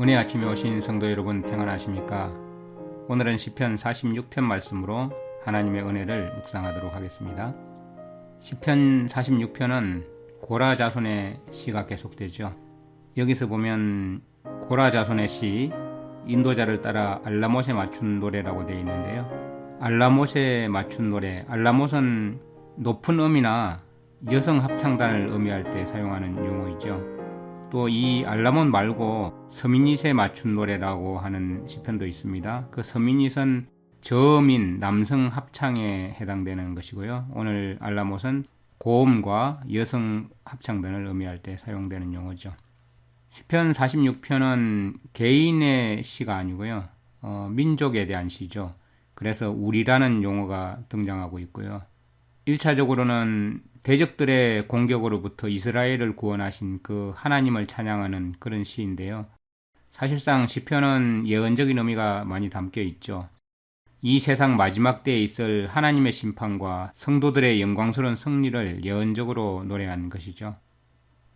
은혜 아침에 오신 성도 여러분 평안하십니까? 오늘은 시편 46편 말씀으로 하나님의 은혜를 묵상하도록 하겠습니다. 시편 46편은 고라 자손의 시가 계속되죠. 여기서 보면 고라 자손의 시 인도자를 따라 알라못에 맞춘 노래라고 되어 있는데요. 알라못에 맞춘 노래, 알라못은 높은 음이나 여성 합창단을 의미할 때 사용하는 용어이죠. 또 이 알라몬 말고 서민닛에 맞춘 노래라고 하는 시편도 있습니다. 그 서민닛은 저음인 남성 합창에 해당되는 것이고요. 오늘 알라못은 고음과 여성 합창 등을 의미할 때 사용되는 용어죠. 시편 46편은 개인의 시가 아니고요. 어, 민족에 대한 시죠. 그래서 우리라는 용어가 등장하고 있고요. 1차적으로는 대적들의 공격으로부터 이스라엘을 구원하신 그 하나님을 찬양하는 그런 시인데요. 사실상 시편은 예언적인 의미가 많이 담겨 있죠. 이 세상 마지막 때에 있을 하나님의 심판과 성도들의 영광스러운 승리를 예언적으로 노래한 것이죠.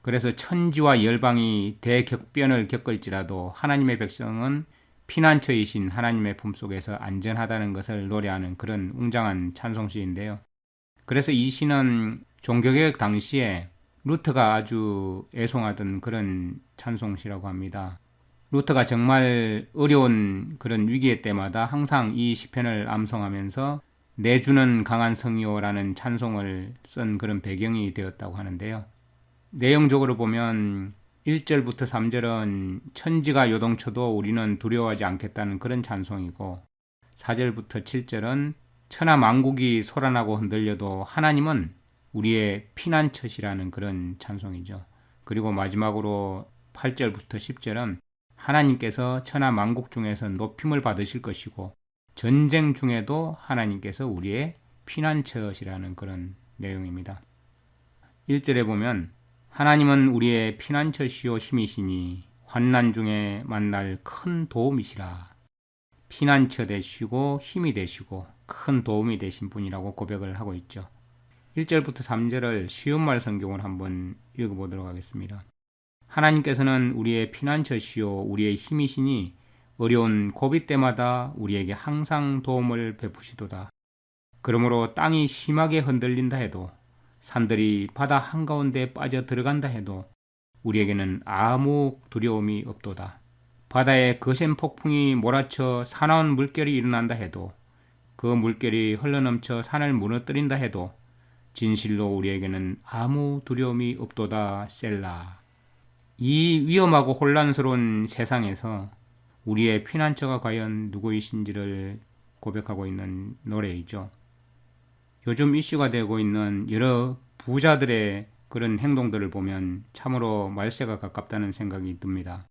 그래서 천지와 열방이 대격변을 겪을지라도 하나님의 백성은 피난처이신 하나님의 품속에서 안전하다는 것을 노래하는 그런 웅장한 찬송시인데요. 그래서 이 시는 종교개혁 당시에 루터가 아주 애송하던 그런 찬송시라고 합니다. 루터가 정말 어려운 그런 위기의 때마다 항상 이 시편을 암송하면서 내주는 강한 성이요라는 찬송을 쓴 그런 배경이 되었다고 하는데요. 내용적으로 보면 1절부터 3절은 천지가 요동쳐도 우리는 두려워하지 않겠다는 그런 찬송이고 4절부터 7절은 천하 만국이 소란하고 흔들려도 하나님은 우리의 피난처시라는 그런 찬송이죠. 그리고 마지막으로 8절부터 10절은 하나님께서 천하 만국 중에서 높임을 받으실 것이고 전쟁 중에도 하나님께서 우리의 피난처시라는 그런 내용입니다. 1절에 보면 하나님은 우리의 피난처시요 힘이시니 환난 중에 만날 큰 도움이시라. 피난처 되시고 힘이 되시고 큰 도움이 되신 분이라고 고백을 하고 있죠. 1절부터 3절을 쉬운 말 성경을 한번 읽어보도록 하겠습니다. 하나님께서는 우리의 피난처시요 우리의 힘이시니 어려운 고비 때마다 우리에게 항상 도움을 베푸시도다. 그러므로 땅이 심하게 흔들린다 해도 산들이 바다 한가운데 빠져 들어간다 해도 우리에게는 아무 두려움이 없도다. 바다에 거센 폭풍이 몰아쳐 사나운 물결이 일어난다 해도 그 물결이 흘러넘쳐 산을 무너뜨린다 해도 진실로 우리에게는 아무 두려움이 없도다 셀라. 이 위험하고 혼란스러운 세상에서 우리의 피난처가 과연 누구이신지를 고백하고 있는 노래이죠. 요즘 이슈가 되고 있는 여러 부자들의 그런 행동들을 보면 참으로 말세가 가깝다는 생각이 듭니다.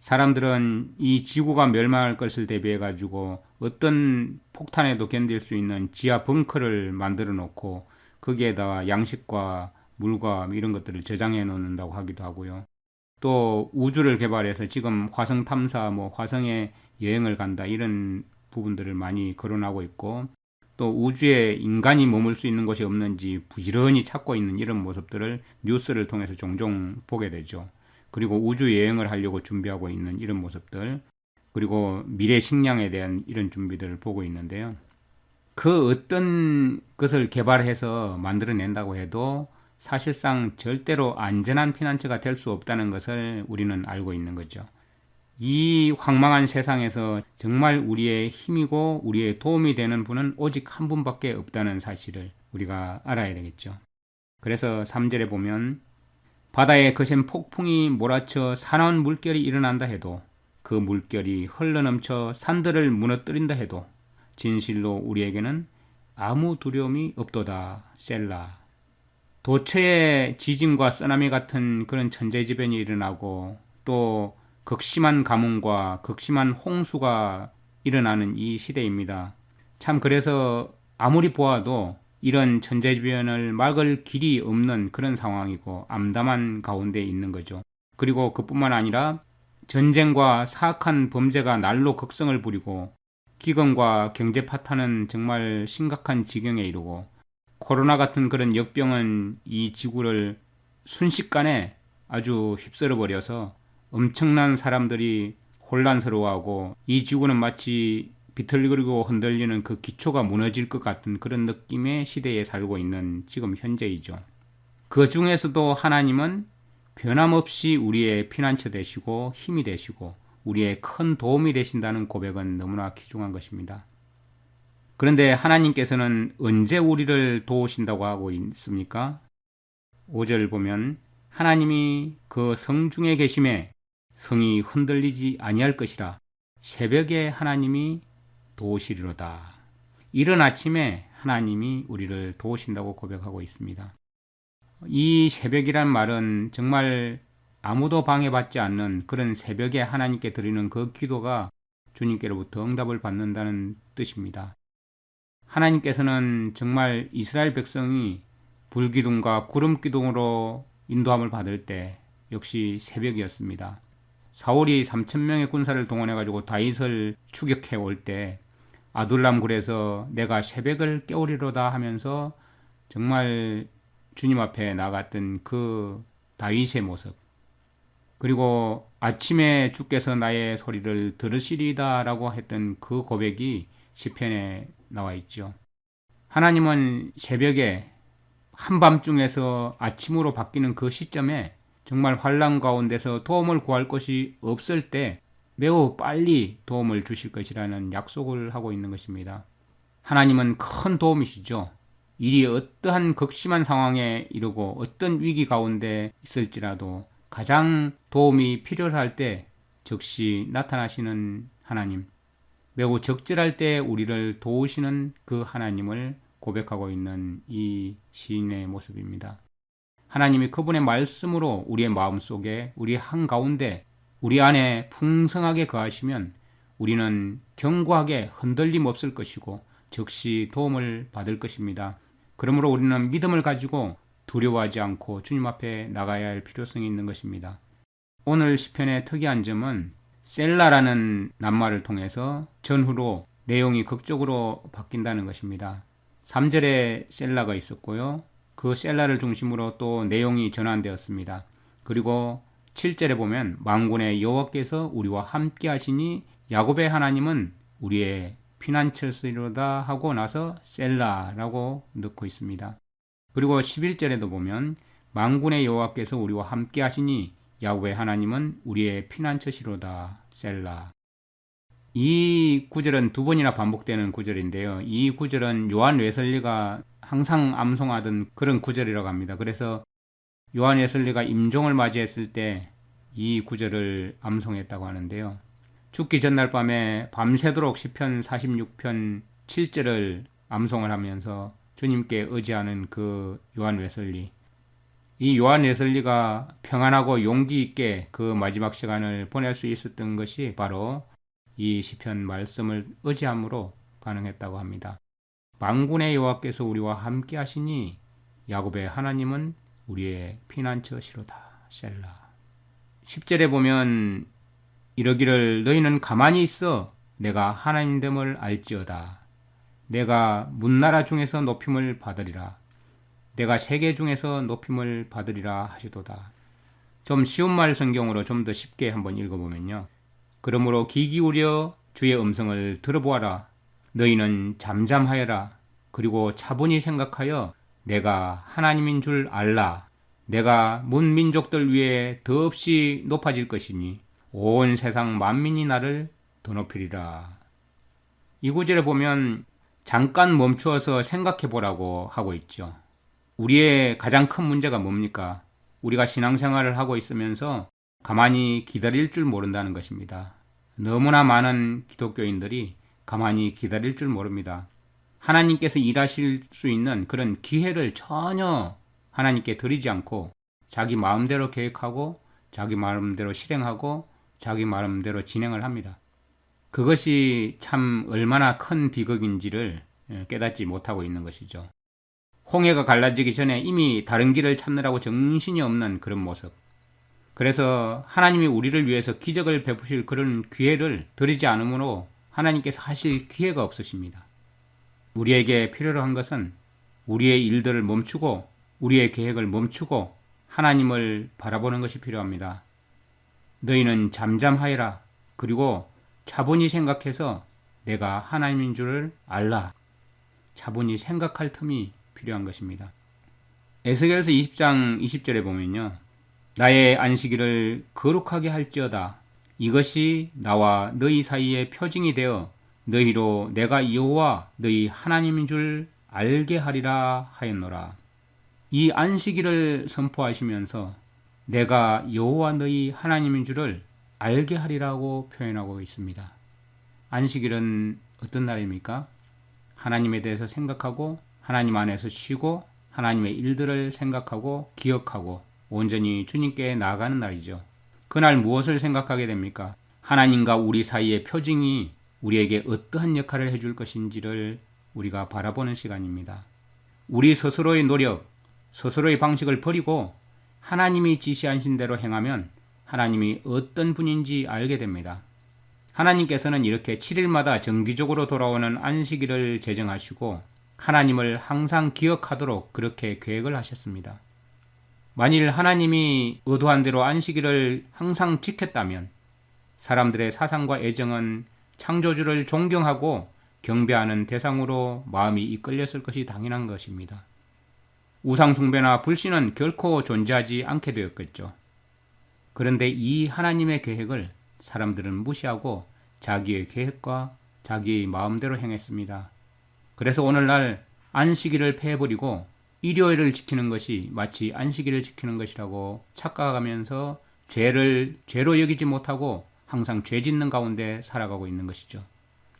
사람들은 이 지구가 멸망할 것을 대비해 가지고 어떤 폭탄에도 견딜 수 있는 지하 벙커를 만들어 놓고 거기에다가 양식과 물과 이런 것들을 저장해 놓는다고 하기도 하고요. 또 우주를 개발해서 지금 화성 탐사, 뭐 화성에 여행을 간다 이런 부분들을 많이 거론하고 있고 또 우주에 인간이 머물 수 있는 곳이 없는지 부지런히 찾고 있는 이런 모습들을 뉴스를 통해서 종종 보게 되죠. 그리고 우주 여행을 하려고 준비하고 있는 이런 모습들, 그리고 미래 식량에 대한 이런 준비들을 보고 있는데요. 그 어떤 것을 개발해서 만들어낸다고 해도 사실상 절대로 안전한 피난처가 될 수 없다는 것을 우리는 알고 있는 거죠. 이 황망한 세상에서 정말 우리의 힘이고 우리의 도움이 되는 분은 오직 한 분밖에 없다는 사실을 우리가 알아야 되겠죠. 그래서 3절에 보면 바다에 거센 폭풍이 몰아쳐 사나운 물결이 일어난다 해도 그 물결이 흘러넘쳐 산들을 무너뜨린다 해도 진실로 우리에게는 아무 두려움이 없도다 셀라. 도처에 지진과 쓰나미 같은 그런 천재지변이 일어나고 또 극심한 가뭄과 극심한 홍수가 일어나는 이 시대입니다. 참 그래서 아무리 보아도 이런 천재지변을 막을 길이 없는 그런 상황이고 암담한 가운데 있는 거죠. 그리고 그뿐만 아니라 전쟁과 사악한 범죄가 날로 극성을 부리고 기근과 경제 파탄은 정말 심각한 지경에 이르고 코로나 같은 그런 역병은 이 지구를 순식간에 아주 휩쓸어 버려서 엄청난 사람들이 혼란스러워하고 이 지구는 마치 비틀거리고 흔들리는 그 기초가 무너질 것 같은 그런 느낌의 시대에 살고 있는 지금 현재이죠. 그 중에서도 하나님은 변함없이 우리의 피난처 되시고 힘이 되시고 우리의 큰 도움이 되신다는 고백은 너무나 귀중한 것입니다. 그런데 하나님께서는 언제 우리를 도우신다고 하고 있습니까? 5절 보면 하나님이 그 성중에 계심에 성이 흔들리지 아니할 것이라 새벽에 하나님이 도우시리로다. 이른 아침에 하나님이 우리를 도우신다고 고백하고 있습니다. 이 새벽이란 말은 정말 아무도 방해받지 않는 그런 새벽에 하나님께 드리는 그 기도가 주님께로부터 응답을 받는다는 뜻입니다. 하나님께서는 정말 이스라엘 백성이 불기둥과 구름기둥으로 인도함을 받을 때 역시 새벽이었습니다. 사울이 3천 명의 군사를 동원해 가지고 다윗을 추격해 올 때 아둘람 굴에서 내가 새벽을 깨우리로다 하면서 정말 주님 앞에 나갔던 그 다윗의 모습 그리고 아침에 주께서 나의 소리를 들으시리다라고 했던 그 고백이 시편에 나와 있죠. 하나님은 새벽에 한밤중에서 아침으로 바뀌는 그 시점에 정말 환란 가운데서 도움을 구할 것이 없을 때 매우 빨리 도움을 주실 것이라는 약속을 하고 있는 것입니다. 하나님은 큰 도움이시죠. 일이 어떠한 극심한 상황에 이르고 어떤 위기 가운데 있을지라도 가장 도움이 필요할 때 즉시 나타나시는 하나님, 매우 적절할 때 우리를 도우시는 그 하나님을 고백하고 있는 이 시인의 모습입니다. 하나님이 그분의 말씀으로 우리의 마음 속에 우리 한가운데 우리 안에 풍성하게 거하시면 우리는 견고하게 흔들림 없을 것이고 즉시 도움을 받을 것입니다. 그러므로 우리는 믿음을 가지고 두려워하지 않고 주님 앞에 나가야 할 필요성이 있는 것입니다. 오늘 시편의 특이한 점은 셀라라는 낱말을 통해서 전후로 내용이 극적으로 바뀐다는 것입니다. 3절에 셀라가 있었고요. 그 셀라를 중심으로 또 내용이 전환되었습니다. 그리고 7절에 보면 망군의 여호와께서 우리와 함께 하시니 야곱의 하나님은 우리의 피난처시로다 하고 나서 셀라라고 넣고 있습니다. 그리고 11절에도 보면 망군의 여호와께서 우리와 함께 하시니 야곱의 하나님은 우리의 피난처시로다 셀라 이 구절은 두 번이나 반복되는 구절인데요. 이 구절은 요한 웨슬리가 항상 암송하던 그런 구절이라고 합니다. 그래서 요한 웨슬리가 임종을 맞이했을 때 이 구절을 암송했다고 하는데요. 죽기 전날 밤에 밤새도록 시편 46편 7절을 암송을 하면서 주님께 의지하는 그 요한 웨슬리. 이 요한 웨슬리가 평안하고 용기 있게 그 마지막 시간을 보낼 수 있었던 것이 바로 이 시편 말씀을 의지함으로 가능했다고 합니다. 망군의 여호와께서 우리와 함께 하시니 야곱의 하나님은 우리의 피난처시로다. 셀라. 10절에 보면 이러기를 너희는 가만히 있어 내가 하나님됨을 알지어다. 내가 문나라 중에서 높임을 받으리라. 내가 세계 중에서 높임을 받으리라 하시도다. 좀 쉬운 말 성경으로 좀 더 쉽게 한번 읽어보면요. 그러므로 귀 기울여 주의 음성을 들어보아라. 너희는 잠잠하여라. 그리고 차분히 생각하여 내가 하나님인 줄 알라. 내가 문 민족들 위에 더없이 높아질 것이니 온 세상 만민이 나를 더 높이리라. 이 구절에 보면 잠깐 멈추어서 생각해 보라고 하고 있죠. 우리의 가장 큰 문제가 뭡니까? 우리가 신앙생활을 하고 있으면서 가만히 기다릴 줄 모른다는 것입니다. 너무나 많은 기독교인들이 가만히 기다릴 줄 모릅니다. 하나님께서 일하실 수 있는 그런 기회를 전혀 하나님께 드리지 않고 자기 마음대로 계획하고 자기 마음대로 실행하고 자기 마음대로 진행을 합니다. 그것이 참 얼마나 큰 비극인지를 예, 깨닫지 못하고 있는 것이죠. 홍해가 갈라지기 전에 이미 다른 길을 찾느라고 정신이 없는 그런 모습. 그래서 하나님이 우리를 위해서 기적을 베푸실 그런 기회를 드리지 않으므로 하나님께서 하실 기회가 없으십니다. 우리에게 필요로 한 것은 우리의 일들을 멈추고 우리의 계획을 멈추고 하나님을 바라보는 것이 필요합니다. 너희는 잠잠하여라. 그리고 차분히 생각해서 내가 하나님인 줄을 알라. 차분히 생각할 틈이 필요한 것입니다. 에스겔서 20장 20절에 보면요. 나의 안식일을 거룩하게 할지어다. 이것이 나와 너희 사이의 표징이 되어 너희로 내가 여호와 너희 하나님인 줄 알게 하리라 하였노라. 이 안식일을 선포하시면서 내가 여호와 너희 하나님인 줄을 알게 하리라고 표현하고 있습니다. 안식일은 어떤 날입니까? 하나님에 대해서 생각하고 하나님 안에서 쉬고 하나님의 일들을 생각하고 기억하고 온전히 주님께 나아가는 날이죠. 그날 무엇을 생각하게 됩니까? 하나님과 우리 사이의 표징이 우리에게 어떠한 역할을 해줄 것인지를 우리가 바라보는 시간입니다. 우리 스스로의 노력, 스스로의 방식을 버리고 하나님이 지시하신 대로 행하면 하나님이 어떤 분인지 알게 됩니다. 하나님께서는 이렇게 7일마다 정기적으로 돌아오는 안식일을 제정하시고 하나님을 항상 기억하도록 그렇게 계획을 하셨습니다. 만일 하나님이 의도한 대로 안식일을 항상 지켰다면 사람들의 사상과 애정은 창조주를 존경하고 경배하는 대상으로 마음이 이끌렸을 것이 당연한 것입니다. 우상숭배나 불신은 결코 존재하지 않게 되었겠죠. 그런데 이 하나님의 계획을 사람들은 무시하고 자기의 계획과 자기의 마음대로 행했습니다. 그래서 오늘날 안식일을 폐해버리고 일요일을 지키는 것이 마치 안식일을 지키는 것이라고 착각하면서 죄를 죄로 여기지 못하고 항상 죄 짓는 가운데 살아가고 있는 것이죠.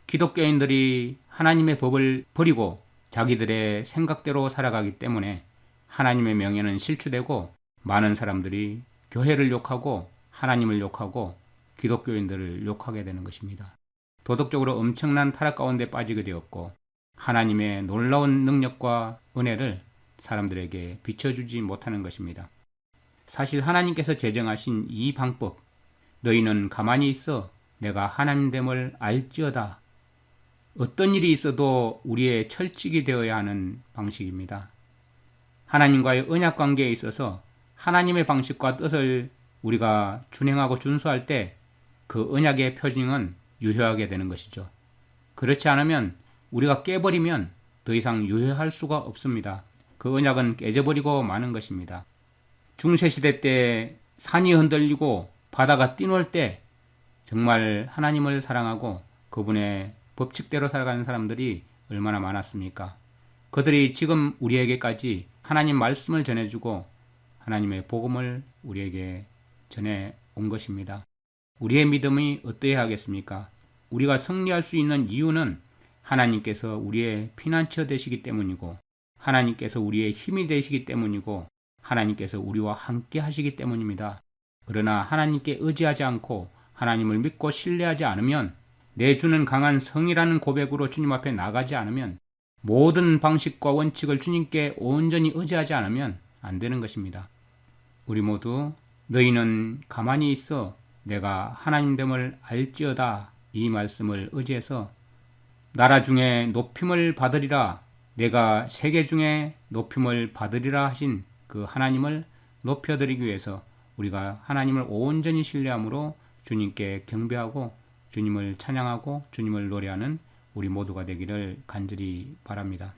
기독교인들이 하나님의 법을 버리고 자기들의 생각대로 살아가기 때문에 하나님의 명예는 실추되고 많은 사람들이 교회를 욕하고 하나님을 욕하고 기독교인들을 욕하게 되는 것입니다. 도덕적으로 엄청난 타락 가운데 빠지게 되었고 하나님의 놀라운 능력과 은혜를 사람들에게 비춰주지 못하는 것입니다. 사실 하나님께서 제정하신 이 방법, 너희는 가만히 있어 내가 하나님됨을 알지어다. 어떤 일이 있어도 우리의 철칙이 되어야 하는 방식입니다. 하나님과의 언약 관계에 있어서 하나님의 방식과 뜻을 우리가 준행하고 준수할 때 그 언약의 표징은 유효하게 되는 것이죠. 그렇지 않으면 우리가 깨버리면 더 이상 유효할 수가 없습니다. 그 언약은 깨져버리고 마는 것입니다. 중세시대 때 산이 흔들리고 바다가 뛰놀 때 정말 하나님을 사랑하고 그분의 법칙대로 살아가는 사람들이 얼마나 많았습니까? 그들이 지금 우리에게까지 하나님 말씀을 전해주고 하나님의 복음을 우리에게 전해 온 것입니다. 우리의 믿음이 어떠해야 하겠습니까? 우리가 승리할 수 있는 이유는 하나님께서 우리의 피난처 되시기 때문이고 하나님께서 우리의 힘이 되시기 때문이고 하나님께서 우리와 함께 하시기 때문입니다. 그러나 하나님께 의지하지 않고 하나님을 믿고 신뢰하지 않으면 내 주는 강한 성이라는 고백으로 주님 앞에 나가지 않으면 모든 방식과 원칙을 주님께 온전히 의지하지 않으면 안 되는 것입니다. 우리 모두 너희는 가만히 있어 내가 하나님됨을 알지어다 이 말씀을 의지해서 나라 중에 높임을 받으리라 내가 세계 중에 높임을 받으리라 하신 그 하나님을 높여드리기 위해서 우리가 하나님을 온전히 신뢰함으로 주님께 경배하고 주님을 찬양하고 주님을 노래하는 우리 모두가 되기를 간절히 바랍니다.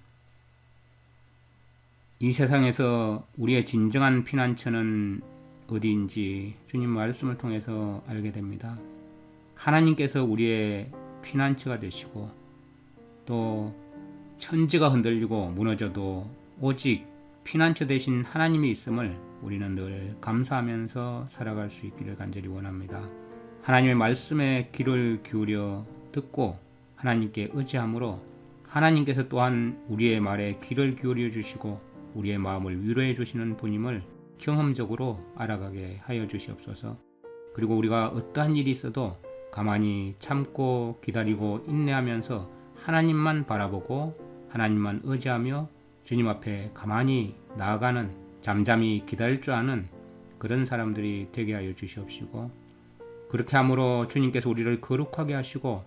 이 세상에서 우리의 진정한 피난처는 어디인지 주님 말씀을 통해서 알게 됩니다. 하나님께서 우리의 피난처가 되시고 또 천지가 흔들리고 무너져도 오직 피난처 대신 하나님이 있음을 우리는 늘 감사하면서 살아갈 수 있기를 간절히 원합니다. 하나님의 말씀에 귀를 기울여 듣고 하나님께 의지함으로 하나님께서 또한 우리의 말에 귀를 기울여 주시고 우리의 마음을 위로해 주시는 분임을 경험적으로 알아가게 하여 주시옵소서. 그리고 우리가 어떠한 일이 있어도 가만히 참고 기다리고 인내하면서 하나님만 바라보고 하나님만 의지하며 주님 앞에 가만히 나아가는 잠잠히 기다릴 줄 아는 그런 사람들이 되게 하여 주시옵시고 그렇게 함으로 주님께서 우리를 거룩하게 하시고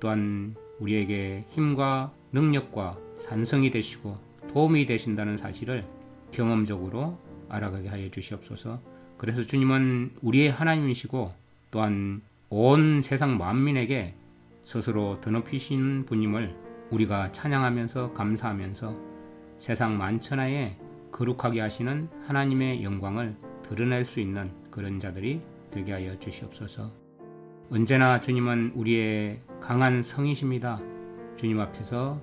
또한 우리에게 힘과 능력과 산성이 되시고 도움이 되신다는 사실을 경험적으로 알아가게 하여 주시옵소서. 그래서 주님은 우리의 하나님이시고 또한 온 세상 만민에게 스스로 드높이신 분임을 우리가 찬양하면서 감사하면서 세상 만천하에 거룩하게 하시는 하나님의 영광을 드러낼 수 있는 그런 자들이 되게 하여 주시옵소서. 언제나 주님은 우리의 강한 성이십니다. 주님 앞에서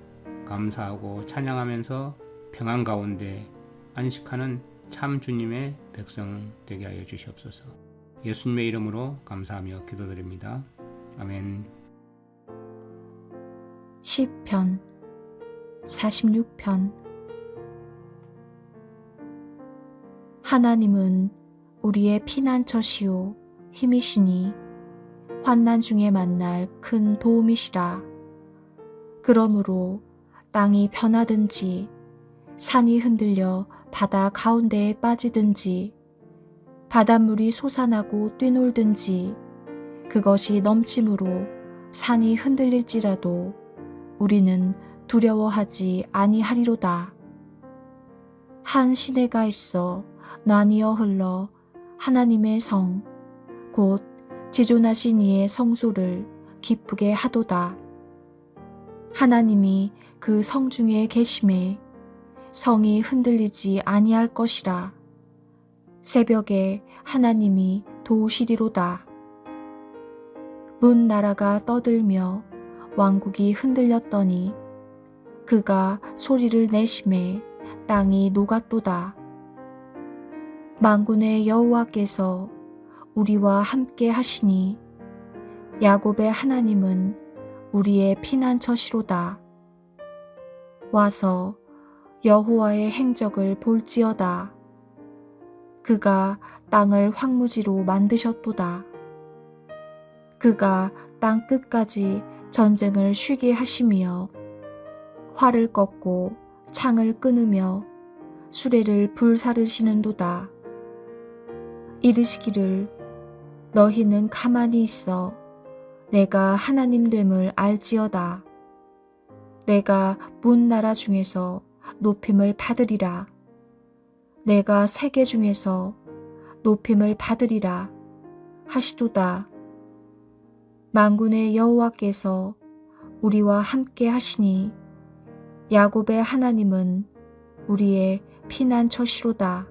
감사하고 찬양하면서 평안 가운데 안식하는 참 주님의 백성 되게 하여 주시옵소서. 예수님의 이름으로 감사하며 기도드립니다. 아멘. 시편 46편 하나님은 우리의 피난처시요 힘이시니 환난 중에 만날 큰 도움이시라 그러므로 땅이 변하든지 산이 흔들려 바다 가운데에 빠지든지 바닷물이 솟아나고 뛰놀든지 그것이 넘침으로 산이 흔들릴지라도 우리는 두려워하지 아니하리로다. 한 시내가 있어 나뉘어 흘러 하나님의 성, 곧 지존하신 이의 성소를 기쁘게 하도다. 하나님이 그 성 중에 계심에 성이 흔들리지 아니할 것이라. 새벽에 하나님이 도우시리로다. 문 나라가 떠들며 왕국이 흔들렸더니 그가 소리를 내심에 땅이 녹았도다. 만군의 여호와께서 우리와 함께 하시니 야곱의 하나님은 우리의 피난처시로다. 와서 여호와의 행적을 볼지어다. 그가 땅을 황무지로 만드셨도다. 그가 땅 끝까지 전쟁을 쉬게 하시며 활을 꺾고 창을 끊으며 수레를 불사르시는도다. 이르시기를 너희는 가만히 있어 내가 하나님 됨을 알지어다. 내가 문 나라 중에서 높임을 받으리라. 내가 세계 중에서 높임을 받으리라 하시도다. 만군의 여호와께서 우리와 함께 하시니 야곱의 하나님은 우리의 피난처시로다.